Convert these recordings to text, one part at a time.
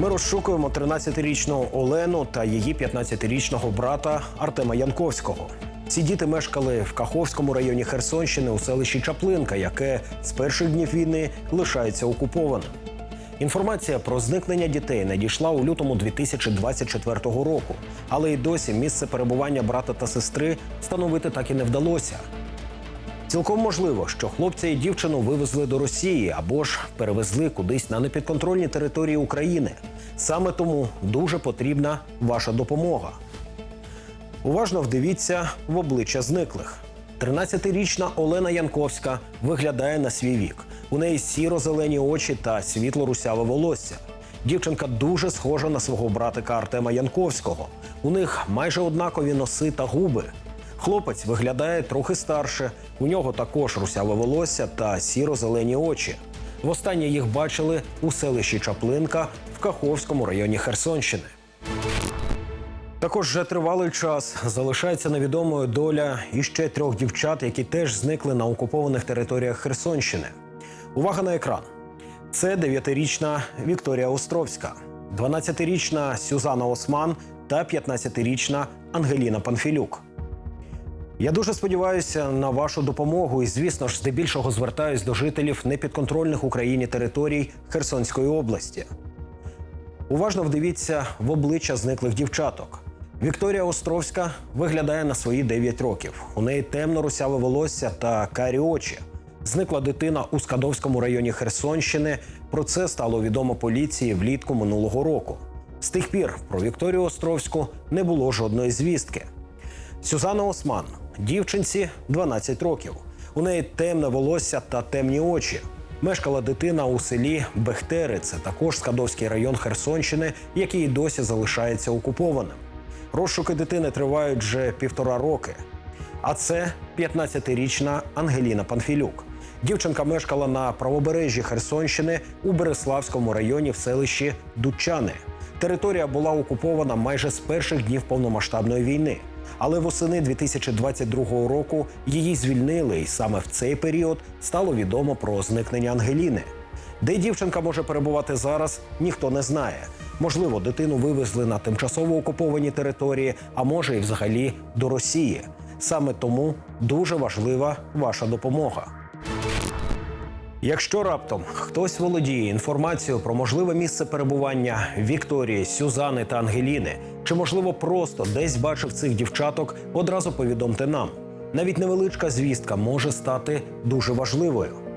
Ми розшукуємо 13-річну Олену та її 15-річного брата Артема Янковського. Ці діти мешкали в Каховському районі Херсонщини у селищі Чаплинка, яке з перших днів війни лишається окупованим. Інформація про зникнення дітей надійшла у лютому 2024 року, але й досі місце перебування брата та сестри встановити так і не вдалося. Цілком можливо, що хлопця і дівчину вивезли до Росії або ж перевезли кудись на непідконтрольні території України. Саме тому дуже потрібна ваша допомога. Уважно вдивіться в обличчя зниклих. 13-річна Олена Янковська виглядає на свій вік. У неї сіро-зелені очі та світло-русяве волосся. Дівчинка дуже схожа на свого братика Артема Янковського. У них майже однакові носи та губи. Хлопець виглядає трохи старше. У нього також русяве волосся та сіро-зелені очі. Востаннє їх бачили у селищі Чаплинка в Каховському районі Херсонщини. Також вже тривалий час залишається невідомою доля іще трьох дівчат, які теж зникли на окупованих територіях Херсонщини. Увага на екран. Це 9-річна Вікторія Островська, 12-річна Сюзанна Осман та 15-річна Ангеліна Панфілюк. Я дуже сподіваюся на вашу допомогу і, звісно ж, здебільшого звертаюсь до жителів непідконтрольних Україні територій Херсонської області. Уважно вдивіться в обличчя зниклих дівчаток. Вікторія Островська виглядає на свої 9 років. У неї темно русяве волосся та карі очі. Зникла дитина у Скадовському районі Херсонщини. Про це стало відомо поліції влітку минулого року. З тих пір про Вікторію Островську не було жодної звістки. Сюзанна Осман, дівчинці 12 років. У неї темне волосся та темні очі. Мешкала дитина у селі Бехтери, це також Скадовський район Херсонщини, який досі залишається окупованим. Розшуки дитини тривають вже півтора роки. А це 15-річна Ангеліна Панфілюк. Дівчинка мешкала на правобережжі Херсонщини у Береславському районі в селищі Дучани. Територія була окупована майже з перших днів повномасштабної війни. Але восени 2022 року її звільнили, і саме в цей період стало відомо про зникнення Ангеліни. Де дівчинка може перебувати зараз, ніхто не знає. Можливо, дитину вивезли на тимчасово окуповані території, а може і взагалі до Росії. Саме тому дуже важлива ваша допомога. Якщо раптом хтось володіє інформацією про можливе місце перебування Вікторії, Сюзани та Ангеліни, чи можливо просто десь бачив цих дівчаток, одразу повідомте нам. Навіть невеличка звістка може стати дуже важливою.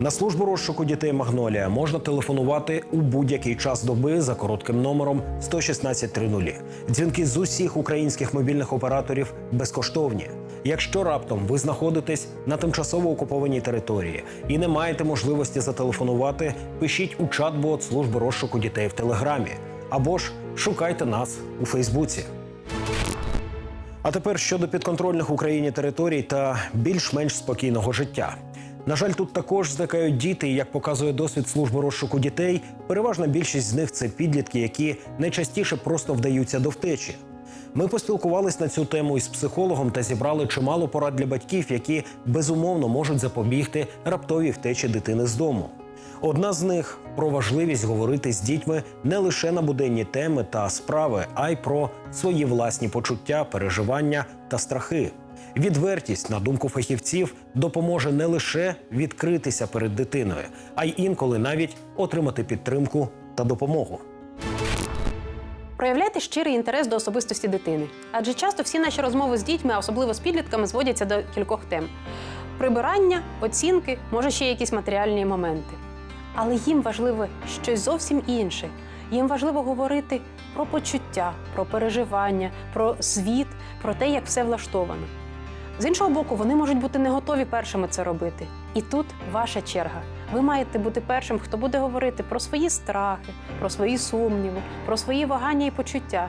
На службу розшуку дітей Магнолія можна телефонувати у будь-який час доби за коротким номером 11630. Дзвінки з усіх українських мобільних операторів безкоштовні. Якщо раптом ви знаходитесь на тимчасово окупованій території і не маєте можливості зателефонувати, пишіть у чат-бот служби розшуку дітей в Телеграмі або ж шукайте нас у Фейсбуці. А тепер щодо підконтрольних Україні територій та більш-менш спокійного життя. На жаль, тут також зникають діти, і як показує досвід служби розшуку дітей, переважна більшість з них це підлітки, які найчастіше просто вдаються до втечі. Ми поспілкувались на цю тему із психологом та зібрали чимало порад для батьків, які безумовно можуть запобігти раптовій втечі дитини з дому. Одна з них про важливість говорити з дітьми не лише на буденні теми та справи, а й про свої власні почуття, переживання та страхи. Відвертість, на думку фахівців, допоможе не лише відкритися перед дитиною, а й інколи навіть отримати підтримку та допомогу. Проявляйте щирий інтерес до особистості дитини, адже часто всі наші розмови з дітьми, а особливо з підлітками, зводяться до кількох тем: прибирання, оцінки, може ще якісь матеріальні моменти. Але їм важливо щось зовсім інше. Їм важливо говорити про почуття, про переживання, про світ, про те, як все влаштовано. З іншого боку, вони можуть бути не готові першими це робити. І тут ваша черга. Ви маєте бути першим, хто буде говорити про свої страхи, про свої сумніви, про свої вагання і почуття.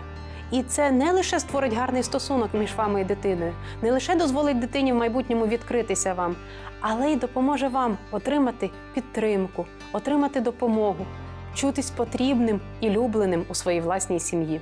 І це не лише створить гарний стосунок між вами і дитиною, не лише дозволить дитині в майбутньому відкритися вам, але й допоможе вам отримати підтримку, отримати допомогу, чутись потрібним і любленим у своїй власній сім'ї.